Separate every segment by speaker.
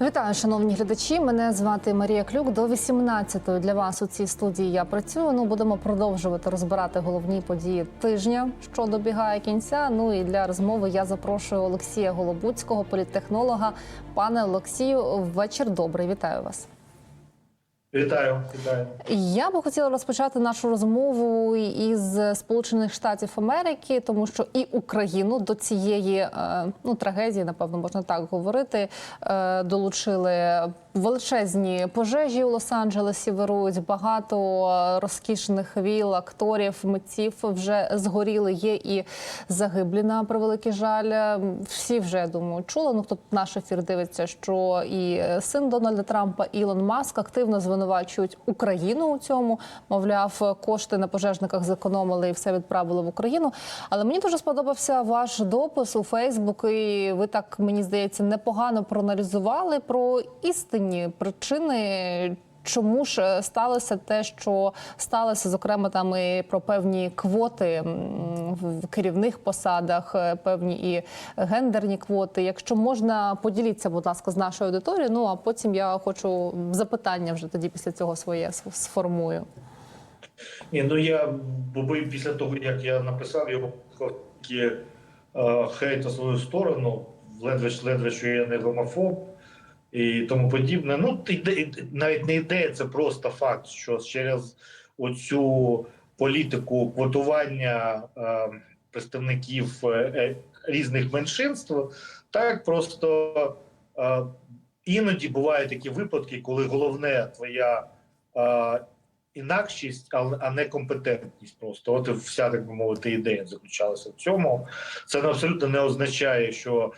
Speaker 1: Вітаю, шановні глядачі. Мене звати Марія Клюк. До 18-ї для вас у цій студії я працюю. Ну будемо продовжувати розбирати головні події тижня, що добігає кінця. Ну і для розмови я запрошую Олексія Голобуцького, політтехнолога. Пане Олексію, вечір добрий. Вітаю вас.
Speaker 2: Вітаю, вітаю.
Speaker 1: Я би хотіла розпочати нашу розмову із Сполучених Штатів Америки, тому що і Україну до цієї е, ну трагедії, напевно, можна так говорити, е, долучили величезні пожежі у Лос-Анджелесі. Вирують багато розкішних віл, акторів, митців вже згоріли. Є і загиблі на превеликий жаль. Всі вже я думаю, чули. Ну хто наш ефір дивиться, що і син Дональда Трампа Ілон Маск активно звинувачують Україну у цьому. Мовляв, кошти на пожежниках зекономили і все відправили в Україну. Але мені дуже сподобався ваш допис у Фейсбук. І ви так мені здається непогано проаналізували про істинні причини. Чому ж е, сталося те, що сталося, зокрема, там і про певні квоти в керівних посадах, е, певні і гендерні квоти. Якщо можна, поділіться, будь ласка, з нашою аудиторією. Ну а потім я хочу запитання вже тоді після цього своє сформую.
Speaker 2: Ні, ну я бо після того, як я написав його е, хейт на свою сторону, ледве ледве, що я не гомофоб і тому подібне. Ну, навіть не ідея, це просто факт, що через оцю політику квотування е, представників е, е, різних меншинств, так просто е, іноді бувають такі випадки, коли головне твоя. е, інакшість, а, не компетентність. Просто от вся так би мовити ідея заключалася в цьому. Це абсолютно не означає, що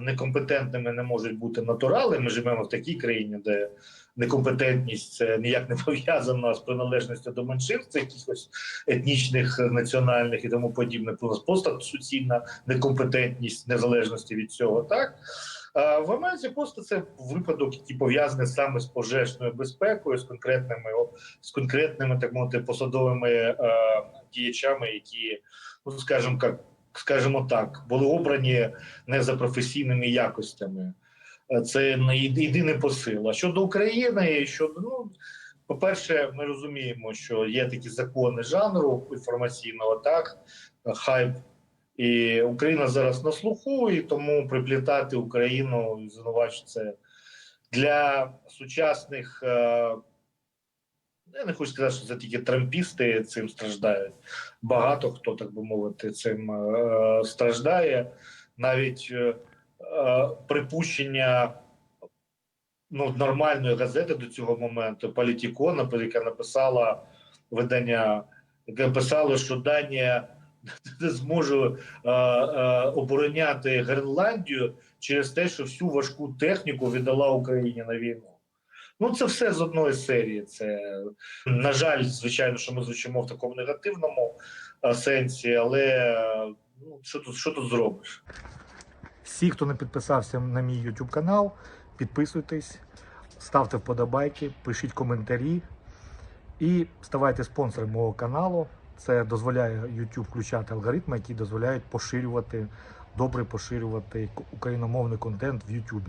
Speaker 2: некомпетентними не можуть бути натурали. Ми живемо в такій країні, де некомпетентність це ніяк не пов'язана з приналежністю до меншинств, якихось етнічних, національних і тому подібне. Просто суцільна некомпетентність незалежності від цього, так. А В Америці просто це випадок, який пов'язаний саме з пожежною безпекою, з конкретними з конкретними так мовити посадовими е, діячами, які ну скажімо, як скажімо так, були обрані не за професійними якостями. Е, Це не єди- єдиний посил. Щодо України, щодо ну. По-перше, ми розуміємо, що є такі закони жанру інформаційного, так хайп і Україна зараз на слуху, і тому приплітати Україну і звинувачувати це для сучасних. Я не хочу сказати, що це тільки трампісти цим страждають. Багато хто, так би мовити, цим е, страждає. Навіть е, е, припущення ну, нормальної газети до цього моменту, Політіко, яка написала видання, яке писало, що Данія не зможе е, е, обороняти Гренландію через те, що всю важку техніку віддала Україні на війну. Ну, це все з одної серії. Це на жаль, звичайно, що ми звучимо в такому негативному е, сенсі, але ну, що тут, що тут зробиш?
Speaker 3: Всі, хто не підписався на мій YouTube канал, підписуйтесь, ставте вподобайки, пишіть коментарі і ставайте спонсором мого каналу. Це дозволяє YouTube включати алгоритми, які дозволяють поширювати, добре поширювати україномовний контент в YouTube.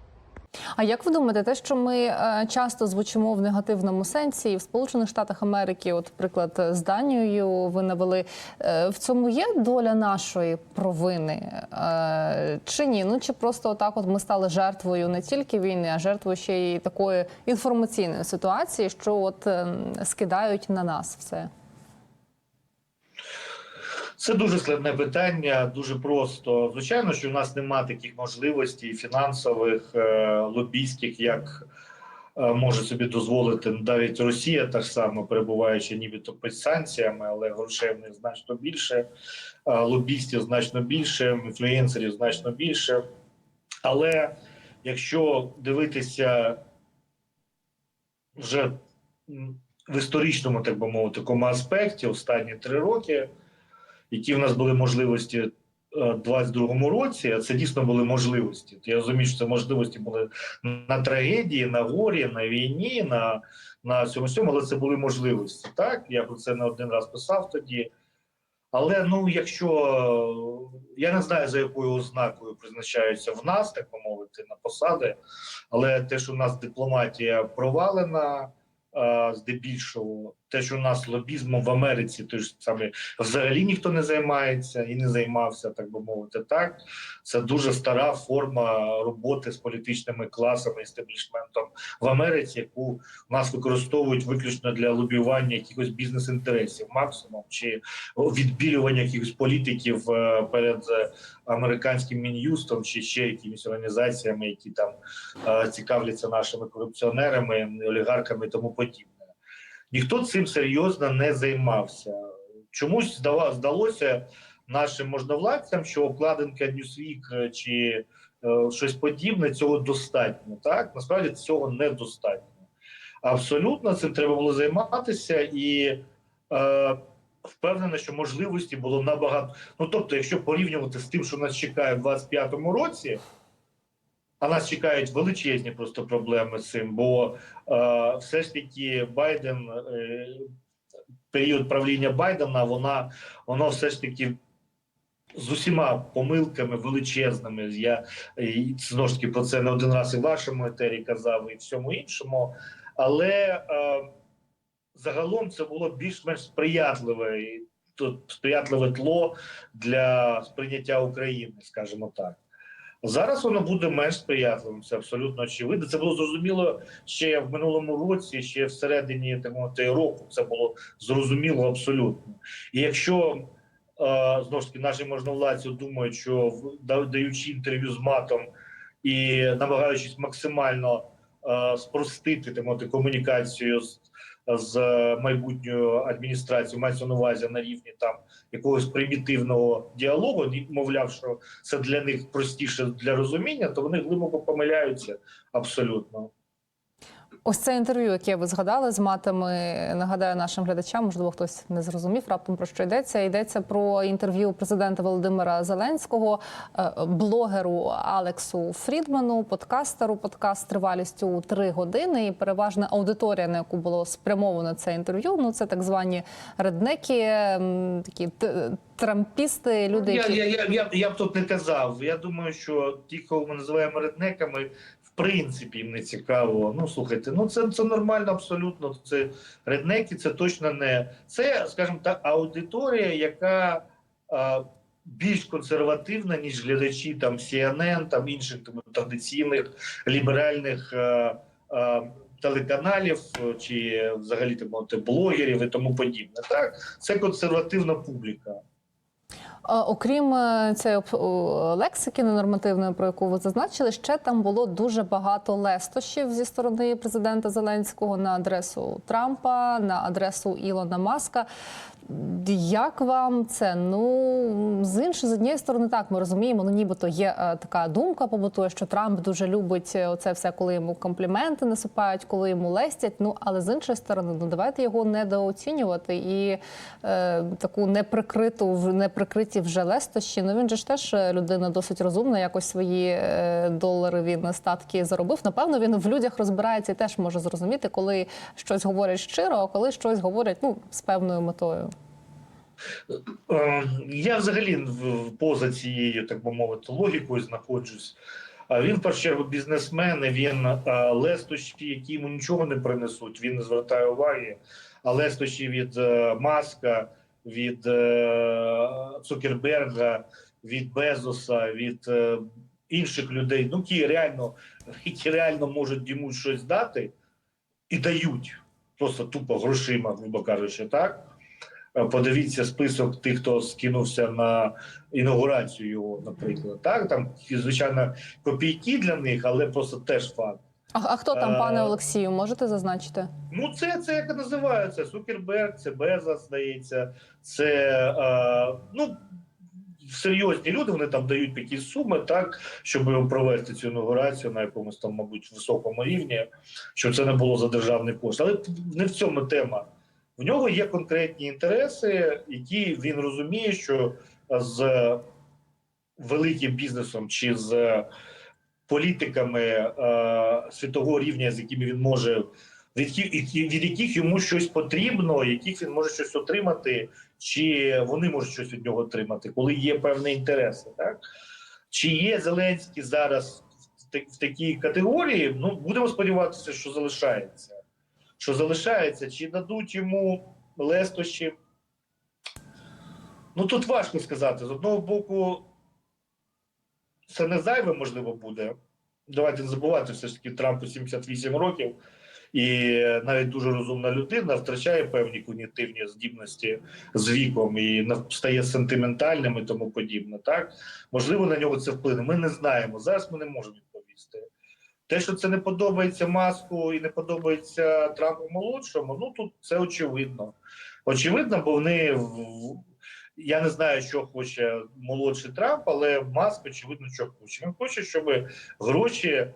Speaker 1: А як ви думаєте, те, що ми е, часто звучимо в негативному сенсі, і в Сполучених Штатах Америки, от приклад з Данією, ви навели е, в цьому є доля нашої провини е, чи ні? Ну чи просто отак, от ми стали жертвою не тільки війни, а жертвою ще й такої інформаційної ситуації, що от е, скидають на нас все.
Speaker 2: Це дуже складне питання, дуже просто. Звичайно, що в нас немає таких можливостей фінансових, е, лобійських, як е, може собі дозволити навіть Росія, так само перебуваючи нібито під санкціями, але грошей в них значно більше, е, лобістів значно більше, інфлюенсерів значно більше. Але якщо дивитися вже в історичному, так би мовити, такому аспекті останні три роки, які в нас були можливості 22-му році, а це дійсно були можливості. Я розумію, що це можливості були на трагедії, на горі, на війні, на, на всьому, але це були можливості. Так, я про це не один раз писав тоді. Але ну, якщо я не знаю, за якою ознакою призначаються в нас, так мовити, на посади, але те, що в нас дипломатія провалена, е, здебільшого, те, що у нас лобізмом в Америці, той ж саме взагалі ніхто не займається і не займався, так би мовити, так це дуже стара форма роботи з політичними класами істеблішментом в Америці, яку нас використовують виключно для лобіювання якихось бізнес-інтересів, максимум чи відбілювання якихось політиків е, перед е, американським мін'юстом чи ще якимись організаціями, які там е, цікавляться нашими корупціонерами, олігархами і тому подібне. Ніхто цим серйозно не займався. Чомусь здалося нашим можновладцям, що обкладинка Newsweek е, чи е, щось подібне цього достатньо. Так насправді цього недостатньо. Абсолютно цим треба було займатися і е, впевнений, що можливості було набагато. Ну тобто, якщо порівнювати з тим, що нас чекає в 25-му році, а нас чекають величезні просто проблеми з цим, бо е, все ж таки Байден, е, період правління Байдена, вона воно все ж таки. З усіма помилками величезними, я і, знову ж таки про це не один раз і в вашому етері казав, і всьому іншому. Але е, загалом це було більш-менш сприятливе і тут сприятливе тло для сприйняття України, скажімо так. Зараз воно буде менш сприятливим, це абсолютно очевидно. Це було зрозуміло ще в минулому році, ще всередині так мовити, року. Це було зрозуміло абсолютно. І якщо е, знову ж таки наші можновладці думають, що в- даючи інтерв'ю з матом і намагаючись максимально е, спростити так комунікацію з, з майбутньою адміністрацією, мається на увазі на рівні там якогось примітивного діалогу, мовляв, що це для них простіше для розуміння, то вони глибоко помиляються абсолютно.
Speaker 1: Ось це інтерв'ю, яке ви згадали з матами. Нагадаю нашим глядачам, можливо, хтось не зрозумів раптом про що йдеться. Йдеться про інтерв'ю президента Володимира Зеленського, е, блогеру Алексу Фрідману, подкастеру. Подкаст тривалістю три години. І переважна аудиторія, на яку було спрямовано це інтерв'ю. Ну це так звані реднеки, м, такі трампісти, люди,
Speaker 2: Я, я, я, я, я б тут не казав. Я думаю, що ті, кого ми називаємо реднеками, в принципі їм не цікаво. Ну слухайте, ну це, це нормально, абсолютно. Це реднеки, це точно не це, скажімо так, аудиторія, яка а, більш консервативна, ніж глядачі там CNN, там інших там, традиційних ліберальних. А, а, Телеканалів чи взагалі так блогерів і тому подібне. Так, це консервативна публіка.
Speaker 1: Окрім е, цієї лексики ненормативної, про яку ви зазначили, ще там було дуже багато лестощів зі сторони президента Зеленського на адресу Трампа, на адресу Ілона Маска. Як вам це? Ну з іншої з однієї сторони, так ми розуміємо. Ну нібито є е, така думка побутує, що Трамп дуже любить е, оце все, коли йому компліменти насипають, коли йому лестять. Ну але з іншої сторони, ну давайте його недооцінювати і е, таку неприкриту в неприкриті вже лестощі. Ну він же ж теж е, людина досить розумна. Якось свої долари він статки заробив. Напевно, він в людях розбирається і теж може зрозуміти, коли щось говорять щиро, а коли щось говорять ну з певною метою.
Speaker 2: Е, Я взагалі поза цією, так би мовити, логікою знаходжусь. А Він в першу чергу бізнесмен, він е, лестощі, які йому нічого не принесуть. Він не звертає уваги. А лестощі від е, Маска, від Цукерберга, від Безоса, від інших людей, ну які реально, які реально можуть йому щось дати і дають просто тупо грошима, грубо кажучи, так. Е, Подивіться список тих, хто скинувся на інаугурацію його, наприклад. Так там звичайно копійки для них, але просто теж факт.
Speaker 1: А, а хто там,
Speaker 2: Е,
Speaker 1: пане Олексію, можете зазначити?
Speaker 2: Ну, це, це як називається Сукерберг, це Безос, здається, це е, ну. Серйозні люди вони там дають якісь суми, так щоб провести цю інаугурацію на якомусь там, мабуть, високому рівні, щоб це не було за державний кошт. Але не в цьому тема. В нього є конкретні інтереси, які він розуміє, що з великим бізнесом чи з політиками е, світового рівня, з якими він може від, від яких йому щось потрібно, яких він може щось отримати, чи вони можуть щось від нього отримати, коли є певні інтереси, так чи є Зеленський зараз в такій категорії? Ну будемо сподіватися, що залишається. Що залишається, чи дадуть йому лестощі? Ну тут важко сказати. З одного боку, це не зайве, можливо, буде. Давайте не забувати, все ж таки Трампу 78 років, і навіть дуже розумна людина втрачає певні когнітивні здібності з віком і стає сентиментальним і тому подібне. Так можливо, на нього це вплине. Ми не знаємо. Зараз ми не можемо відповісти. Те, що це не подобається маску і не подобається Трампу молодшому, ну тут це очевидно. Очевидно, бо вони я не знаю, що хоче молодший Трамп, але Маск, очевидно, що хоче. Він хоче, щоб гроші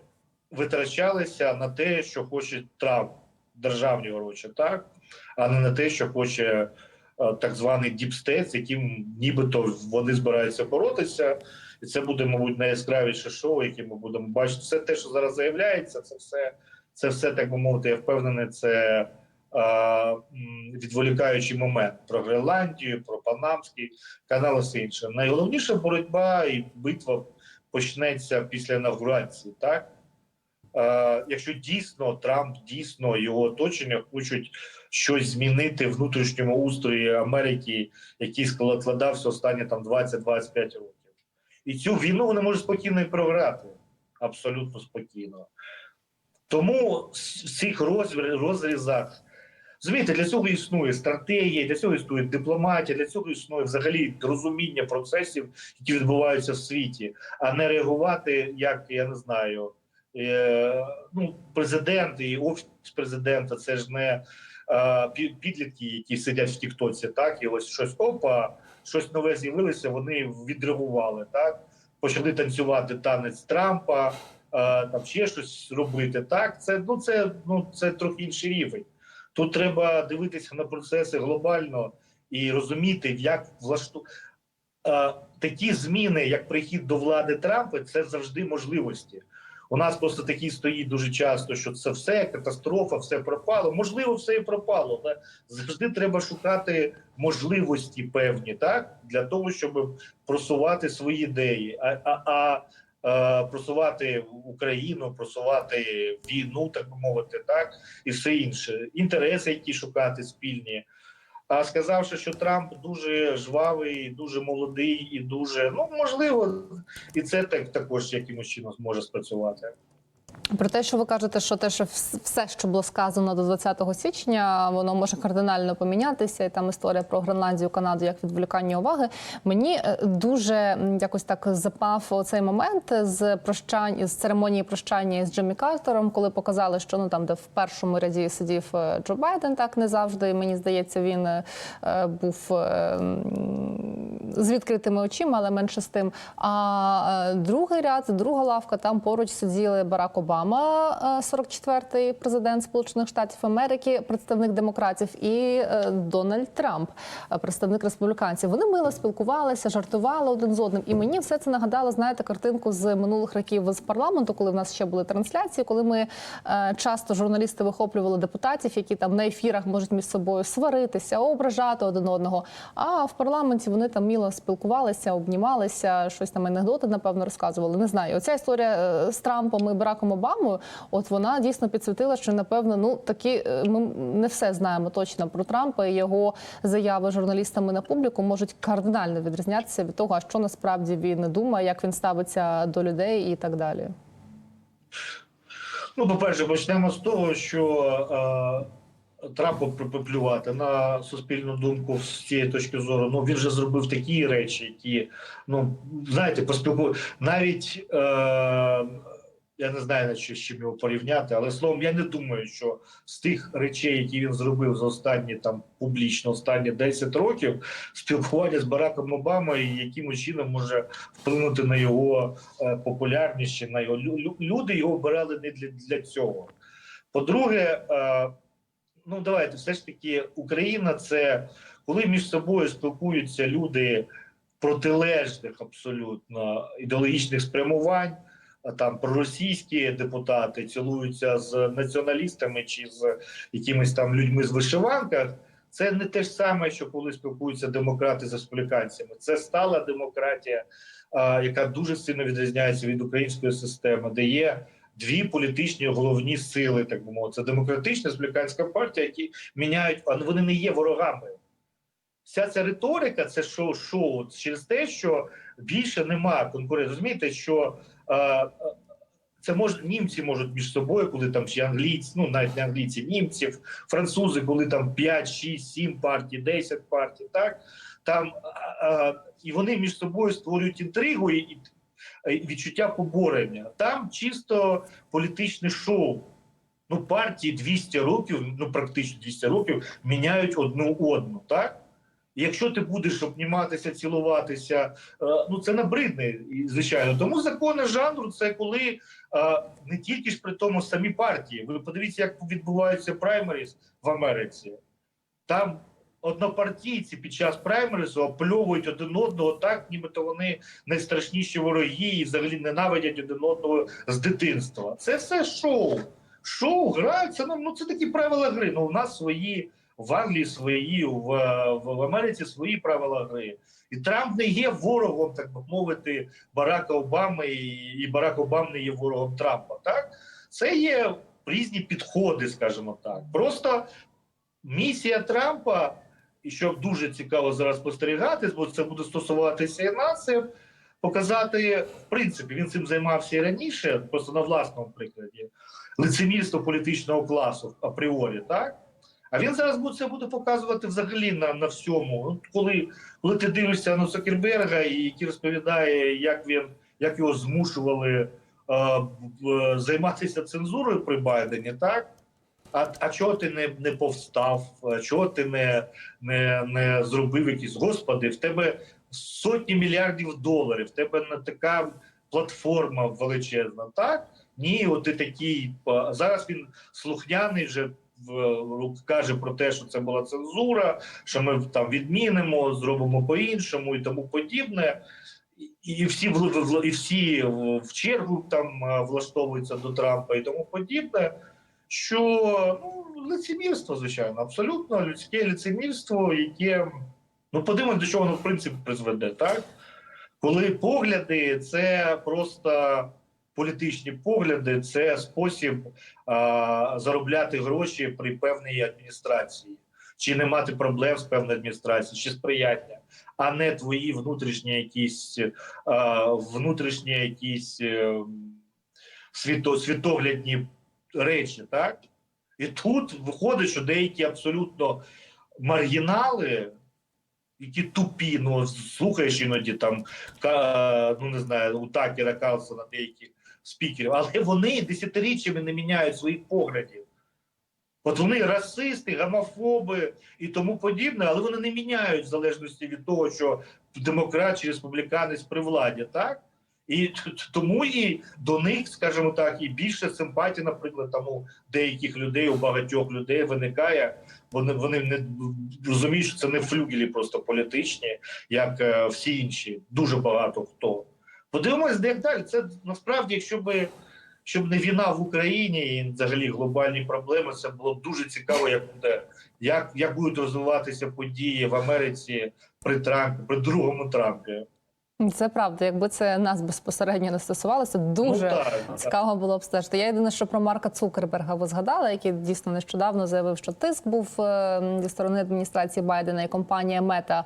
Speaker 2: витрачалися на те, що хоче Трамп, державні гроші, так, а не на те, що хоче е, так званий діпстейт, з яким нібито вони збираються боротися. І це буде, мабуть, найяскравіше шоу, яке ми будемо бачити. Все те, що зараз заявляється, це все, це все так би мовити, я впевнений, це е, відволікаючий момент про Гренландію, про Панамський канал і все інше. Найголовніша боротьба і битва почнеться після інаугурації, так? Якщо дійсно Трамп дійсно його оточення хочуть щось змінити в внутрішньому устрої Америки, який складався останні там 20-25 років. І цю війну вони можуть спокійно і програти. Абсолютно спокійно. Тому в цих розрі- розрізах, розумієте, для цього існує стратегія, для цього існує дипломатія, для цього існує взагалі розуміння процесів, які відбуваються в світі, а не реагувати, як я не знаю. Е, ну, президент і офіс президента це ж не е, підлітки, які сидять в Тіктоці, так і ось щось опа, щось нове з'явилося. Вони відреагували, так почали танцювати танець Трампа, е, там ще щось робити. Так, це ну це ну це трохи інший рівень. Тут треба дивитися на процеси глобально і розуміти, як влашту е, такі зміни, як прихід до влади Трампа, це завжди можливості. У нас просто такі стоїть дуже часто, що це все катастрофа, все пропало. Можливо, все і пропало, але завжди треба шукати можливості певні, так для того, щоб просувати свої ідеї, а, а, а е, просувати Україну, просувати війну, так би мовити, так і все інше, інтереси, які шукати спільні. А сказавши, що Трамп дуже жвавий, дуже молодий і дуже ну можливо, і це так також якимось чином зможе спрацювати.
Speaker 1: Про те, що ви кажете, що те, що все, що було сказано до 20 січня, воно може кардинально помінятися. І там історія про Гренландію, Канаду як відволікання уваги. Мені е, дуже якось так запав цей момент з прощань з церемонії прощання з Джиммі Картером, коли показали, що ну там, де в першому ряді сидів е, Джо Байден, так не завжди. Мені здається, він е, був з відкритими очима, але менше з тим. А другий ряд, друга лавка, там поруч сиділи Барак Обама, е, 44-й президент Сполучених Штатів Америки, представник демократів, і е, Дональд Трамп, е, представник республіканців. Вони мило спілкувалися, жартували один з одним. І мені все це нагадало, знаєте, картинку з минулих років з парламенту, коли в нас ще були трансляції, коли ми е, часто журналісти вихоплювали депутатів, які там на ефірах можуть між собою сваритися, ображати один одного. А в парламенті вони там міло спілкувалися, обнімалися, щось там анекдоти, напевно, розказували. Не знаю. Оця історія е, з Трампом і Бараком Обамою, от вона дійсно підсвітила, що напевно, ну такі е, ми не все знаємо точно про Трампа і його заяви журналістами на публіку можуть кардинально відрізнятися від того, а що насправді він думає, як він ставиться до людей і так далі.
Speaker 2: Ну, по-перше, почнемо з того, що е, Трампу плювати на суспільну думку з цієї точки зору. Ну він же зробив такі речі, які ну знаєте, поспілку навіть. Е, я не знаю, на що з чим його порівняти, але словом, я не думаю, що з тих речей, які він зробив за останні там публічно останні 10 років, спілкування з Бараком Обамою, яким чином може вплинути на його е, популярність, на його Лю- лю- люди його обирали не для, для цього. По-друге, е, ну давайте все ж таки Україна це коли між собою спілкуються люди протилежних абсолютно ідеологічних спрямувань. А Там проросійські депутати цілуються з націоналістами чи з якимись там людьми з вишиванках. Це не те ж саме, що коли спілкуються демократи з республіканцями. Це стала демократія, яка дуже сильно відрізняється від української системи, де є дві політичні головні сили, так би мовити. Це демократична республіканська партія, які міняють, а вони не є ворогами. Вся ця риторика це шоу шоу через те, що більше немає конкуренції. Розумієте, що е, е, це може німці можуть між собою, коли там чи англійці, ну навіть не англійці, німців, французи, коли там 5, 6, 7 партій, 10 партій, так там і вони між собою створюють інтригу і відчуття поборення. Там чисто політичне шоу. Ну, партії 200 років, ну практично 200 років, міняють одну одну, так? Якщо ти будеш обніматися, цілуватися, е, ну це набридне, звичайно. Тому закони жанру це коли е, не тільки ж при тому самі партії. Ви подивіться, як відбуваються праймеріс в Америці. Там однопартійці під час праймерису опльовують один одного так, нібито вони найстрашніші вороги і взагалі ненавидять один одного з дитинства. Це все шоу. Шоу граються. Ну, ну це такі правила гри. Ну у нас свої в Англії свої, в, в, Америці свої правила гри. І Трамп не є ворогом, так би мовити, Барака Обами, і, і Барак Обам не є ворогом Трампа. Так це є різні підходи, скажімо так. Просто місія Трампа, і що дуже цікаво зараз спостерігати, бо це буде стосуватися і нас, показати, в принципі, він цим займався і раніше, просто на власному прикладі, лицемірство політичного класу апріорі, так? А він зараз буде це буде показувати взагалі на на всьому. От коли коли ти дивишся на Цукерберга, і який розповідає, як він як його змушували е, займатися цензурою при Байдені, так? А, а чого ти не, не повстав? Чого ти не, не, не зробив якісь господи? В тебе сотні мільярдів доларів, в тебе не така платформа величезна, так? Ні, от ти такий. Зараз він слухняний вже каже про те, що це була цензура, що ми там відмінимо, зробимо по-іншому і тому подібне. І- всі і всі в чергу там влаштовуються до Трампа і тому подібне. Що ну, лицемірство, звичайно, абсолютно людське лицемірство, яке ну подивимось, до чого воно в принципі призведе, так? Коли погляди це просто політичні погляди, це спосіб а, заробляти гроші при певній адміністрації, чи не мати проблем з певною адміністрацією, чи сприяння, а не твої внутрішні якісь а, внутрішні якісь е, світо, світоглядні речі, так? І тут виходить, що деякі абсолютно маргінали, які тупі, ну слухаєш іноді там, ну не знаю, у Такера Карлсона деяких спікерів, але вони десятиріччями не міняють своїх поглядів. От вони расисти, гомофоби і тому подібне, але вони не міняють в залежності від того, що демократ чи республіканець при владі, так? І тому і до них, скажімо так, і більше симпатії, наприклад, там у деяких людей, у багатьох людей виникає. Вони вони не розуміють, що це не флюгелі просто політичні, як е, всі інші. Дуже багато хто. Подивимось, де як далі. Це насправді, якщо би щоб не війна в Україні і взагалі глобальні проблеми, це було б дуже цікаво, як буде як, як будуть розвиватися події в Америці при Трампі, при другому Трампі.
Speaker 1: Це правда. Якби це нас безпосередньо не стосувалося, дуже
Speaker 2: ну, так, так.
Speaker 1: цікаво було б стежити. Я єдине, що про Марка Цукерберга ви згадали, який дійсно нещодавно заявив, що тиск був е, зі сторони адміністрації Байдена і компанія Мета,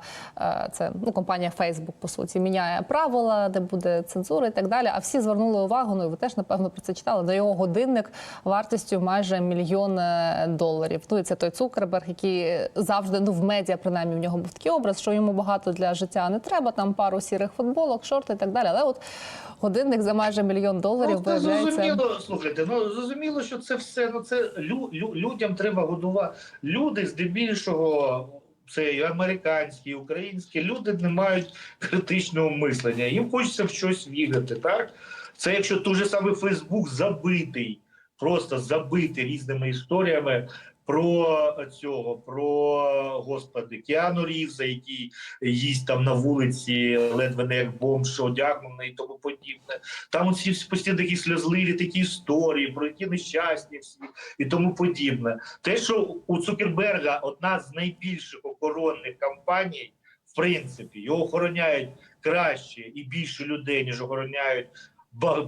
Speaker 1: це ну компанія Facebook, по суті, міняє правила, де буде цензура і так далі. А всі звернули увагу. Ну і ви теж напевно про це читали. На його годинник вартістю майже мільйон е, доларів. Ну і це той Цукерберг, який завжди ну в медіа, принаймні в нього був такий образ, що йому багато для життя не треба. Там пару сірих футболок, шорти і так далі. Але от годинник за майже мільйон доларів
Speaker 2: Ну,
Speaker 1: виявляється.
Speaker 2: зрозуміло, слухайте, ну зрозуміло, що це все. Ну це лю, лю, людям треба годувати. Люди здебільшого. Це і американські, і українські люди не мають критичного мислення. Їм хочеться в щось вірити. Так це якщо той же самий Фейсбук забитий, просто забитий різними історіями про цього, про господи, Кіану Рівза, який їсть там на вулиці, ледве не як бомж одягнений і тому подібне. Там оці постійно такі сльозливі такі історії, про які нещасні всі і тому подібне. Те, що у Цукерберга одна з найбільших охоронних кампаній, в принципі, його охороняють краще і більше людей, ніж охороняють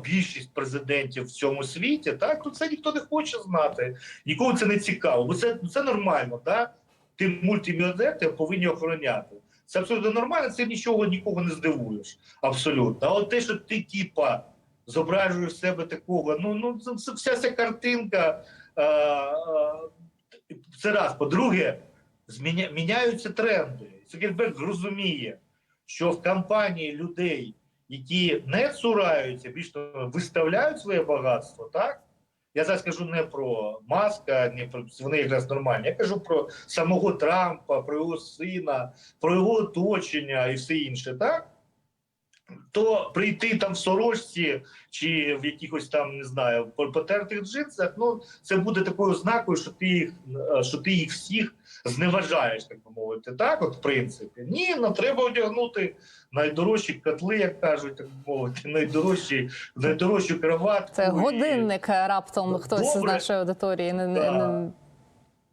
Speaker 2: більшість президентів в цьому світі, так то це ніхто не хоче знати. Нікому це не цікаво, бо це, це нормально, так? Ти мультимільярдер, тебе повинні охороняти. Це абсолютно нормально, це нічого нікого не здивуєш. Абсолютно. А от те, що ти, типа, зображуєш себе такого, ну, ну це, вся ця картинка. А, а, це раз. По-друге, міняються тренди. Цукерберг розуміє, що в компанії людей, які не цураються, більш того, виставляють своє багатство, так? Я зараз кажу не про Маска, не про вони якраз нормальні. Я кажу про самого Трампа, про його сина, про його оточення і все інше, так? То прийти там в сорочці чи в якихось там не знаю потертих джинсах, ну це буде такою ознакою, що ти їх е, що ти їх всіх зневажаєш, так би мовити. Так, от в принципі, ні, ну треба одягнути найдорожчі котли, як кажуть, так би мовити, найдорожчі, найдорожчу кроватку.
Speaker 1: Це годинник е, раптом хтось з нашої аудиторії не, не,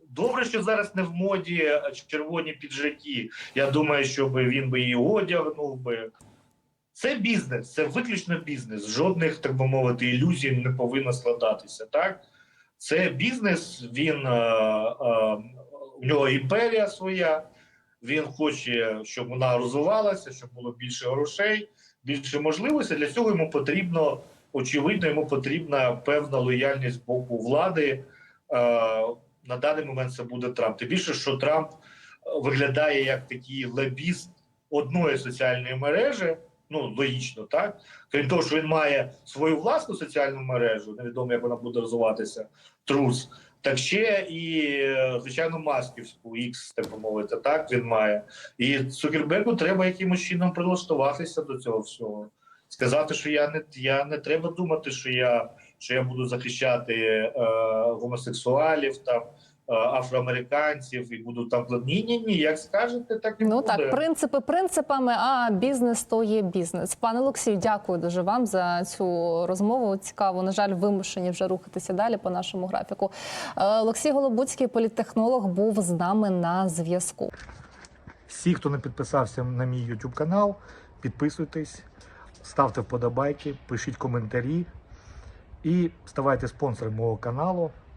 Speaker 2: Добре, що зараз не в моді е, червоні піджаки. Я думаю, що би він би і одягнув би. Це бізнес, це виключно бізнес. Жодних, так би мовити, ілюзій не повинно складатися. Так, це бізнес. Він е, е, у нього імперія своя. Він хоче, щоб вона розвивалася, щоб було більше грошей, більше можливостей. Для цього йому потрібно, очевидно, йому потрібна певна лояльність з боку влади. Е, на даний момент це буде Трамп. Тим більше, що Трамп е, виглядає як такий лобіст одної соціальної мережі. Ну, логічно, так. Крім того, що він має свою власну соціальну мережу, невідомо, як вона буде розвиватися, трус. Так ще і, звичайно, масківську X, так би мовити, так він має. І Цукербергу треба якимось чином прилаштуватися до цього всього. Сказати, що я не я не треба думати, що я що я буду захищати е, гомосексуалів, там афроамериканців і буду там ні, ні, ні. Як скажете, так і
Speaker 1: ну
Speaker 2: буде.
Speaker 1: так, принципи принципами, а бізнес то є бізнес. Пане Олексію, дякую дуже вам за цю розмову. Цікаво, на жаль, вимушені вже рухатися далі по нашому графіку. Е, Олексій Голобуцький, політтехнолог, був з нами на зв'язку.
Speaker 3: Всі, хто не підписався на мій YouTube канал, підписуйтесь, ставте вподобайки, пишіть коментарі і ставайте спонсором мого каналу.